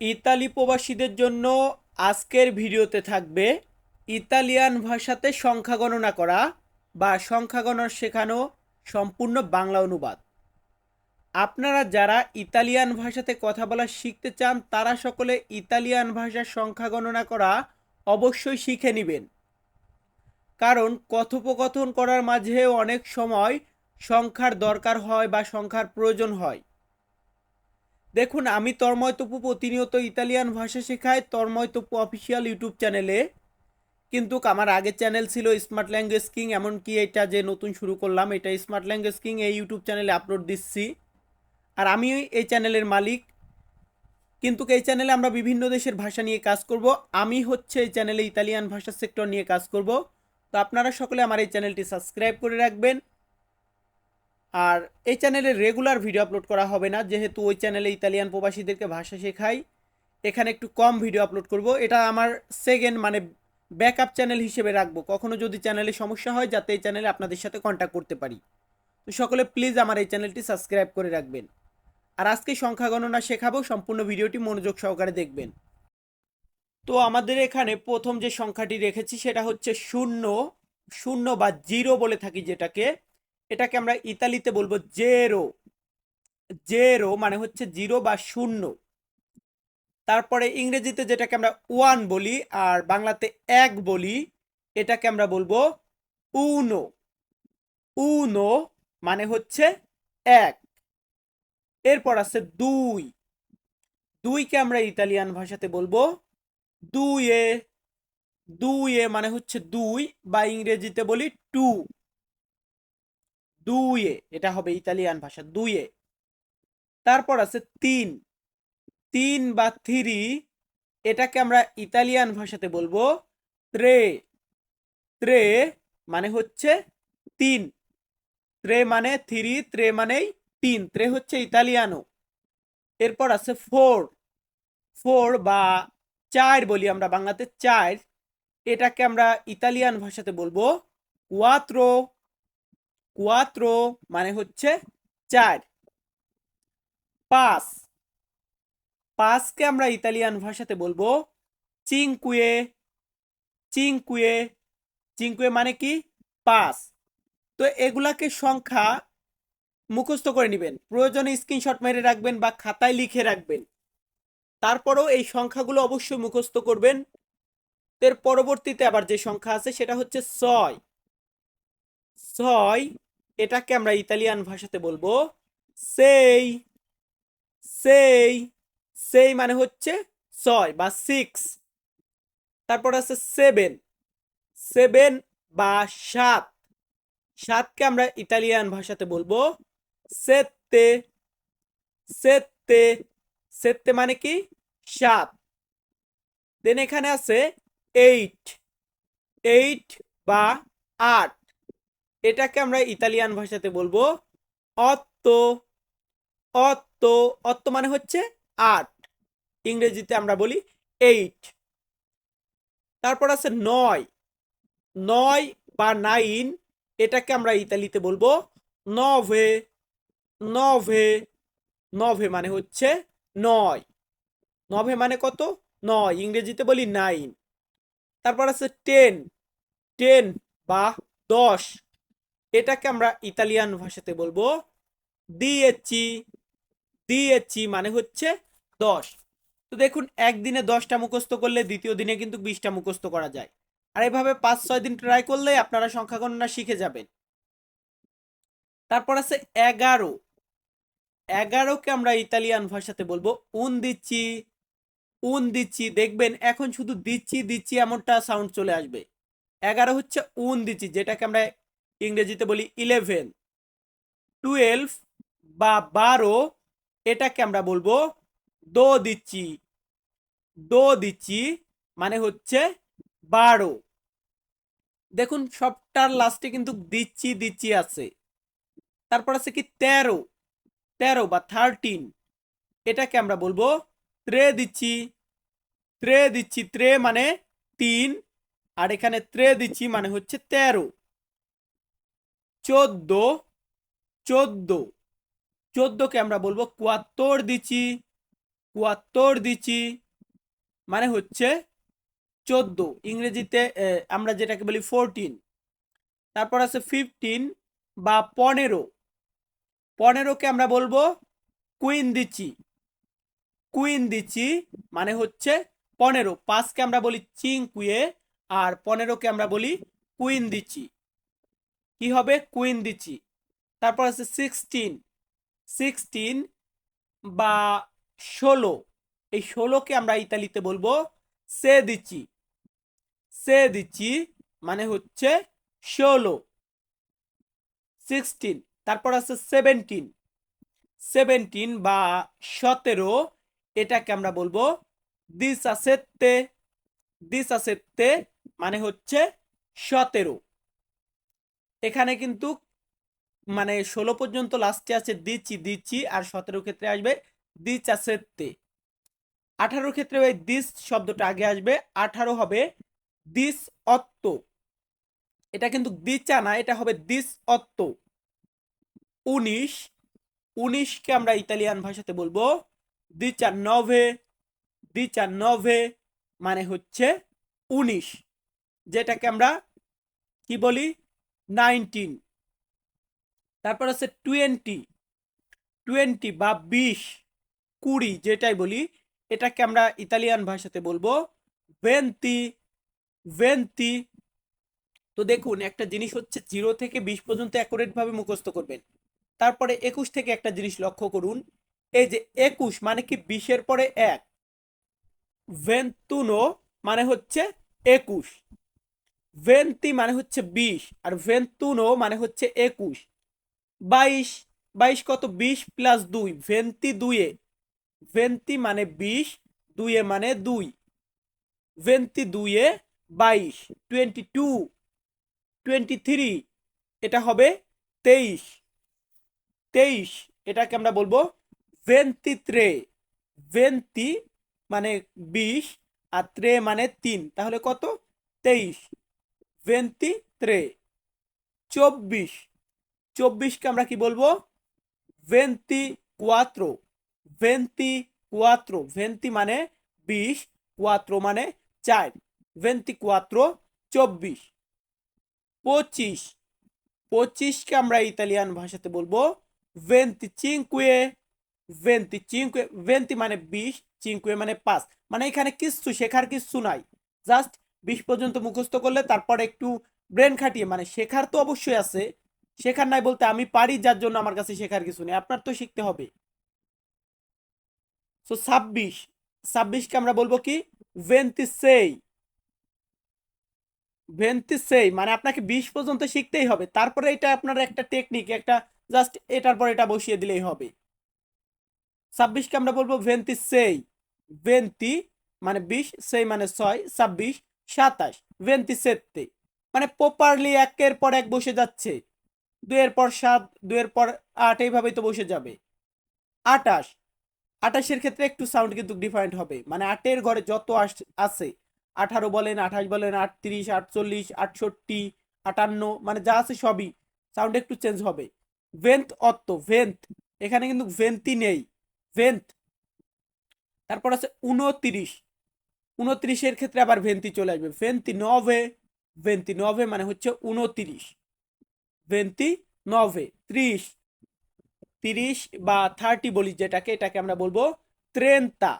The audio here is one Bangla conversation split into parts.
ইতালি প্রবাসীদের জন্য আজকের ভিডিওতে থাকবে ইতালিয়ান ভাষাতে সংখ্যা গণনা করা বা সংখ্যা গণনা শেখানো সম্পূর্ণ বাংলা অনুবাদ। আপনারা যারা ইতালিয়ান ভাষাতে কথা বলা শিখতে চান, তারা সকলে ইতালিয়ান ভাষার সংখ্যা গণনা করা অবশ্যই শিখে নেবেন। কারণ কথোপকথন করার মাঝে অনেক সময় সংখ্যার দরকার হয় বা সংখ্যার প্রয়োজন হয়। দেখুন, আমি তন্ময় তপু প্রতিনিয়ত ইতালিয়ান ভাষা শেখাই, তন্ময় তপু অফিসিয়াল ইউটিউব চ্যানেলে। কিন্তু আমার আগের চ্যানেল ছিল স্মার্ট ল্যাঙ্গুয়েজ কিং এমনকি এটা যে নতুন শুরু করলাম, এটা স্মার্ট ল্যাঙ্গুয়েজ কিং এই ইউটিউব চ্যানেলে আপলোড দিচ্ছি। আর আমি এই চ্যানেলের মালিক। কিন্তু এই চ্যানেলে আমরা বিভিন্ন দেশের ভাষা নিয়ে কাজ করব। আমি হচ্ছে এই চ্যানেলে ইতালিয়ান ভাষা সেক্টর নিয়ে কাজ করব। তো আপনারা সকলে আমার এই চ্যানেলটি সাবস্ক্রাইব করে রাখবেন। আর এই চ্যানেলে রেগুলার ভিডিও আপলোড করা হবে না, যেহেতু ওই চ্যানেলে ইতালিয়ান প্রবাসীদেরকে ভাষা শেখাই, এখানে একটু কম ভিডিও আপলোড করব। এটা আমার সেকেন্ড মানে ব্যাকআপ চ্যানেল হিসেবে রাখব। কখনো যদি চ্যানেলে সমস্যা হয়, যাতে এই চ্যানেলে আপনাদের সাথে কন্ট্যাক্ট করতে পারি। তো সকলে প্লিজ আমার এই চ্যানেলটি সাবস্ক্রাইব করে রাখবেন। আর আজকে সংখ্যা গণনা শেখাবো, সম্পূর্ণ ভিডিওটি মনোযোগ সহকারে দেখবেন। তো আমাদের এখানে প্রথম যে সংখ্যাটি রেখেছি, সেটা হচ্ছে শূন্য শূন্য বা জিরো বলে থাকি যেটাকে। এটাকে আমরা ইতালিতে বলব জেরো। জেরো মানে হচ্ছে জিরো বা শূন্য। তারপরে ইংরেজিতে যেটাকে আমরা ওয়ান বলি আর বাংলাতে এক বলি, এটাকে আমরা বলব উনো। উনো মানে হচ্ছে এক। এরপর আছে দুই। দুইকে আমরা ইতালিয়ান ভাষাতে বলব দুইয়ে। দুইয়ে মানে হচ্ছে দুই বা ইংরেজিতে বলি টু। দুইয়ে এটা হবে ইতালিয়ান ভাষা দুইয়ে তারপর আছে তিন। তিন বা থ্রি, এটাকে আমরা ইতালিয়ান ভাষাতে বলব ত্রে। ত্রে মানে হচ্ছে তিন। ত্রে মানে থ্রি, ত্রে মানেই তিন। ত্রে হচ্ছে ইতালিয়ানো। এরপর আছে ফোর। ফোর বা চার বলি আমরা বাংলাতে, চার। এটাকে আমরা ইতালিয়ান ভাষাতে বলব কুয়াত্রো কুয়াত্রো মানে হচ্ছে চার পাঁচ পাঁচকে আমরা ইতালিয়ান ভাষাতে বলব চিংকুয়ে চিংকুয়ে চিংকুয়ে মানে কি পাঁচ তো এগুলাকে সংখ্যা মুখস্থ করে নেবেন প্রয়োজনে স্ক্রিনশট মেরে রাখবেন বা খাতায় লিখে রাখবেন তারপরেও এই সংখ্যাগুলো অবশ্যই মুখস্থ করবেন এর পরবর্তীতে আবার যে সংখ্যা আছে সেটা হচ্ছে ছয় ছয় এটাকে আমরা ইতালিয়ান ভাষাতে বলব সেই সেই সেই মানে হচ্ছে ছয় বা সিক্স তারপর আছে সেভেন সেভেন বা সাত। সাতকে আমরা ইতালিয়ান ভাষাতে বলব সেত্তে সেত্তে সেত্তে মানে কি? সাত। দেন এখানে আছে এইট এইট বা আট। এটাকে আমরা ইতালিয়ান ভাষাতে বলব অত্ত। অত্ত অত্ত মানে হচ্ছে আট। ইংরেজিতে আমরা বলি এইট। তারপর আছে নয়। নয় বা নাইন, এটাকে আমরা ইতালিতে বলব নভে। নভে। নভে মানে হচ্ছে নয়। নভে মানে কত? নয়। ইংরেজিতে বলি নাইন। তারপর আছে টেন। টেন বা দশ। এটাকে আমরা ইতালিয়ান ভাষাতে বলব দিয়েছি দিয়েছি মানে হচ্ছে দশ। তো দেখুন, একদিনে দশটা মুখস্থ করলে দ্বিতীয় দিনে কিন্তু বিশটা মুখস্থ করা যায়। আর এভাবে পাঁচ, ছয় দিন ট্রাই করলে আপনারা সংখ্যা গণনা শিখে যাবেন। তারপর আছে এগারো। এগারোকে আমরা ইতালিয়ান ভাষাতে বলব উন দিচ্ছি উন দিচ্ছি দেখবেন এখন শুধু দিচ্ছি দিচ্ছি এমনটা সাউন্ড চলে আসবে। এগারো হচ্ছে উন দিচ্ছি যেটাকে আমরা ইংরেজিতে বলি ইলেভেন টুয়েলভ বা বারো, এটাকে আমরা বলব দো দিচ্ছি। দো দিচ্ছি মানে হচ্ছে বারো। দেখুন, সবটার লাস্টে কিন্তু দিচ্ছি দিচ্ছি আছে। তারপর আছে কি তেরো তেরো বা থার্টিন এটাকে আমরা বলব ত্রে দিচ্ছি। ত্রে দিচ্ছি, ত্রে মানে তিন, আর এখানে ত্রে দিচ্ছি মানে হচ্ছে তেরো। চোদ্দ চোদ্দ। চোদ্দকে আমরা বলব কুয়াত্তর দিচ্ছি। কুয়াত্তর দিচ্ছি মানে হচ্ছে চোদ্দ। ইংরেজিতে আমরা যেটাকে বলি ফোরটিন তারপর আছে ফিফটিন বা পনেরো। পনেরোকে আমরা বলব কুইন দিচ্ছি। কুইন দিচ্ছি মানে হচ্ছে পনেরো। পাঁচকে আমরা বলি চিং কুয়ে আর পনেরোকে আমরা বলি কুইন দিচ্ছি। কি হবে? কুইন দিচ্ছি। তারপর আছে সিক্সটিন সিক্সটিন বা ষোলো। এই ষোলোকে আমরা ইতালিতে বলব সে দিচ্ছি। সে দিচ্ছি মানে হচ্ছে ষোলো। সিক্সটিন তারপর আছে সেভেন্টিন সেভেন্টিন বা সতেরো, এটাকে আমরা বলব দিস আসেতে দিস আসেতে মানে হচ্ছে সতেরো। এখানে কিন্তু মানে ষোলো পর্যন্ত লাস্টে আছে দিচ্ছি দিচ্ছি আর সতেরো ক্ষেত্রে আসবে দিচ আসেতে আঠারো ক্ষেত্রে ওই দিস শব্দটা আগে আসবে, আঠারো হবে দিস অত্ত। এটা কিন্তু দিচা না, এটা হবে দিস অত্ত। উনিশ, উনিশকে আমরা ইতালিয়ান ভাষাতে বলব দিচা নভে দিচা নভে মানে হচ্ছে উনিশ, যেটাকে আমরা কি বলি? নাইনটিন। তারপর আছে টোয়েন্টি। টোয়েন্টি বা বিশ, কুড়ি যেটাই বলি, এটাকে আমরা ইতালিয়ান ভাষাতে বলব ভেন্তি। ভেন্তি। তো দেখুন, একটা জিনিস হচ্ছে জিরো থেকে বিশ পর্যন্ত অ্যাকুরেট ভাবে মুখস্থ করবেন। তারপরে একুশ থেকে একটা জিনিস লক্ষ্য করুন, এই যে একুশ মানে কি বিশের পরে এক? ভেন্তুনো মানে হচ্ছে একুশ। ভেন্তি মানে হচ্ছে বিশ আর ভেন্তুনো মানে হচ্ছে একুশ। বাইশ বাইশ কত? বিশ প্লাস দুই ভেন্তি দুইয়ে। ভেন্তি মানে বিশ, দুইয়ে মানে দুই। ভেন্তি দুইয়ে বাইশ টোয়েন্টি টু টোয়েন্টি থ্রি এটা হবে তেইশ। তেইশ, এটাকে আমরা বলব ভেন্তি ত্রে ভেন্তি মানে বিশ আর ত্রে মানে তিন, তাহলে কত? তেইশ। ভেন্তি ত্রে চব্বিশ চব্বিশকে আমরা কি বলব? ভেন্তি কুয়াত্রো ভেন্তি কুয়াত্রো ভেন্তি মানে বিশ কুয়াত্রো মানে চার। ভেন্তি কুয়াত্রো চব্বিশ পঁচিশ পঁচিশকে আমরা ইতালিয়ান ভাষাতে বলব? ভেন্তি চিঙ্কুয়ে ভেন্তি চিঙ্কুয়ে ভেন্তি মানে বিশ চিঙ্কুয়ে মানে পাঁচ। মানে এখানে কিচ্ছু শেখার কিচ্ছু নাই। জাস্ট বিশ পর্যন্ত মুখস্থ করলে তারপর একটু ব্রেন খাটিয়ে মানে শেখার তো অবশ্যই আছে। শেখার নাই বলতে আমি পারি যার জন্য আমার কাছে শেখার কিছু নেই, আপনার তো শিখতে হবে। সো ছাব্বিশ, ছাব্বিশকে আমরা বলব কি? ভেন্তি সেই ভেন্তি সেই মানে আপনাকে বিশ পর্যন্ত শিখতেই হবে। তারপরে এটা আপনার একটা টেকনিক একটা জাস্ট এটার পর এটা বসিয়ে দিলেই হবে। ছাব্বিশকে আমরা বলব ভেন্তি সেই ভেন্তি মানে বিশ, সেই মানে ছয়, ছাব্বিশ সাতাশ, ভেন্তি সেত্তে মানে প্রপারলি একের পর এক বসে যাচ্ছে। দুয়ের পর সাত দুয়ের পর আট, এইভাবেই তো বসে যাবে। আটাশ, আটাশের ক্ষেত্রে একটু সাউন্ড কিন্তু ডিফারেন্ট হবে। মানে আটের ঘরে যত আস- আছে, আঠারো বলেন, আঠাশ বলেন, আটত্রিশ, আটচল্লিশ, আটষট্টি, আটান্ন মানে যা আছে সবই সাউন্ড একটু চেঞ্জ হবে। ভেন্ট অত্ত ভেন্ট এখানে কিন্তু ভেন্তি নেই। ভেন্ট তারপর আছে উনত্রিশ উনত্রিশের ক্ষেত্রে আবার ভেন্তি চলে আসবে। ভেন্তি নভে ভেন্তি নভে মানে হচ্ছে উনত্রিশ। ভেন্তি নভে ত্রিশ, তিরিশ বা থার্টি বলি যেটাকে, এটাকে আমরা বলব ত্রেন্তা।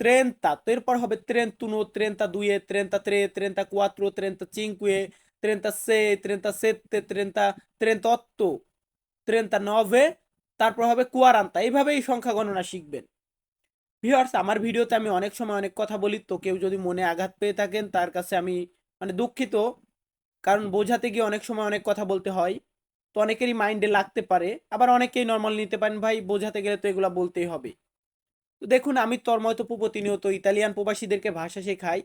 ত্রেন্তা, তো এরপর হবে ত্রেন্তুনো, ত্রেন্তা দুয়ে, ত্রেন্তা ত্রে, ত্রেন্তা কুয়াত্রো, ত্রেন্তা চিঙ্কুয়ে ত্রেন্তা সে, ত্রেন্তা সেতে ত্রেন্তা ত্রেন্তত্ত, ত্রেন্তা নভে তারপর হবে কুয়ারান্তা। এইভাবেই সংখ্যা গণনা শিখবেন। ভিউয়ার্স আমার ভিডিওতে আমি অনেক সময় অনেক কথা বলি, তো কেউ যদি মনে আঘাত পেয়ে থাকেন, তার কাছে আমি মানে দুঃখিত। কারণ বোঝাতে গিয়ে অনেক সময় অনেক কথা বলতে হয়, তো অনেকেরই মাইন্ডে লাগতে পারে। আবার অনেকেই নর্মাল নিতে পারেন, ভাই, বোঝাতে গেলে তো এগুলো বলতেই হবে। তো দেখুন, আমি তর্ময়তপু প্রতিনিয়ত ইতালিয়ান প্রবাসীদেরকে ভাষা শেখাই,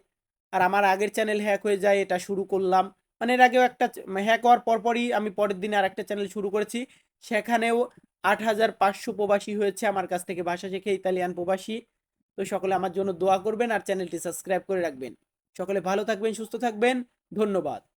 আর আমার আগের চ্যানেল হ্যাক হয়ে যায়, এটা শুরু করলাম। মানে এর আগেও একটা হ্যাক হওয়ার পরপরই আমি পরের দিনে আর একটা চ্যানেল শুরু করেছি। সেখানেও আট হাজার পাঁচশো প্রবাসী হয়েছে আমার কাছ থেকে ভাষা শেখে, ইতালিয়ান প্রবাসী। তো সকলে আমার জন্য দোয়া করবেন আর চ্যানেলটি সাবস্ক্রাইব করে রাখবেন। সকলে ভালো থাকবেন, সুস্থ থাকবেন। ধন্যবাদ।